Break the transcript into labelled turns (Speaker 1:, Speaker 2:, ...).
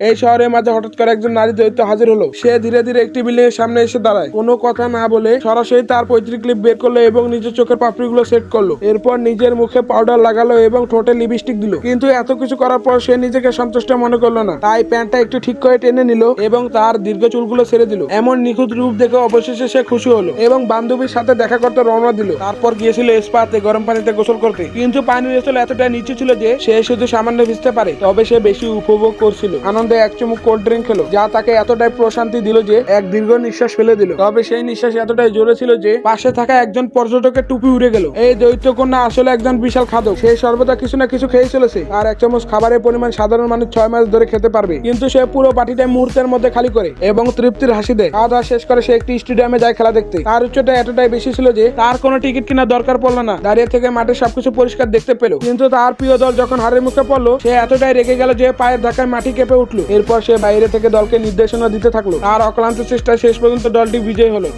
Speaker 1: এই শহরের মাঝে হঠাৎ করে একজন নারী দৈত্য হাজির হলো। সে ধীরে ধীরে একটি বিল্ডিং এর সামনে এসে দাঁড়ায়। কোনো কথা না বলে সরাসরি তার পৈতৃক ক্লিপ বের করল এবং নিজের চোখের পাপড়িগুলো সেট করল। এরপর নিজের মুখে পাউডার লাগালো এবং ঠোঁটে লিপস্টিক দিল। কিন্তু এত কিছু করার পর সে নিজেকে সন্তুষ্ট মনে করল না। তাই প্যান্টটা একটু ঠিক করে টেনে নিল এবং তার দীর্ঘ চুলগুলো ছেড়ে দিল। এমন নিখুঁত রূপ দেখে অবশেষে সে খুশি হলো এবং বান্ধবীর সাথে দেখা করতে রওনা দিল। তারপর গিয়েছিল স্পাতে গরম পানিতে গোসল করতে। কিন্তু পানির স্থল এতটা নিচু ছিল যে সে শুধু সামান্য ভিজতে পারে। তবে সে বেশি উপভোগ করছিল। আনন্দে এক চুমুক কোল্ড ড্রিঙ্ক খেলো। যা তাকে এতটাই প্রশান্তি দিল যে এক দীর্ঘ নিঃশ্বাস ফেলে দিল। তবে সেই নিঃশ্বাস এতটাই জোরে ছিল যে পাশে থাকা একজন পর্যটকের টুপি উড়ে গেল। এই দৈত্য কন্যা আসলে একজন বিশাল খাদক। সে সর্বদা কিছু না কিছু খেয়ে চলেছে। আর এক চামচ খাবারের পরিমাণ সাধারণ মানুষ ছয় মাস ধরে খেতে পারবে। কিন্তু সে পুরো পার্টিটা মুহূর্তের মধ্যে খালি করে এবং তৃপ্তির হাসি দেয়। খাওয়া দাওয়া শেষ করে সে একটি স্টেডিয়ামে যায় খেলা দেখতে। তার উচ্চতা এতটাই বেশি ছিল যে তার কোনো টিকিট কেনার দরকার পড়ল না। দাঁড়িয়ে থেকে মাঠে সবকিছু পরিষ্কার দেখতে পেল। কিন্তু তার প্রিয় দল যখন হারের মুখে পড়ল, সে এতটাই রেগে গেল যে পায়ের ধাক্কায় মাটি কেঁপে উঠল। এরপর সে বাইরে থেকে দলকে নির্দেশনা দিতে থাকল। আর অক্লান্ত চেষ্টায় শেষ পর্যন্ত দলটি বিজয়ী হলো।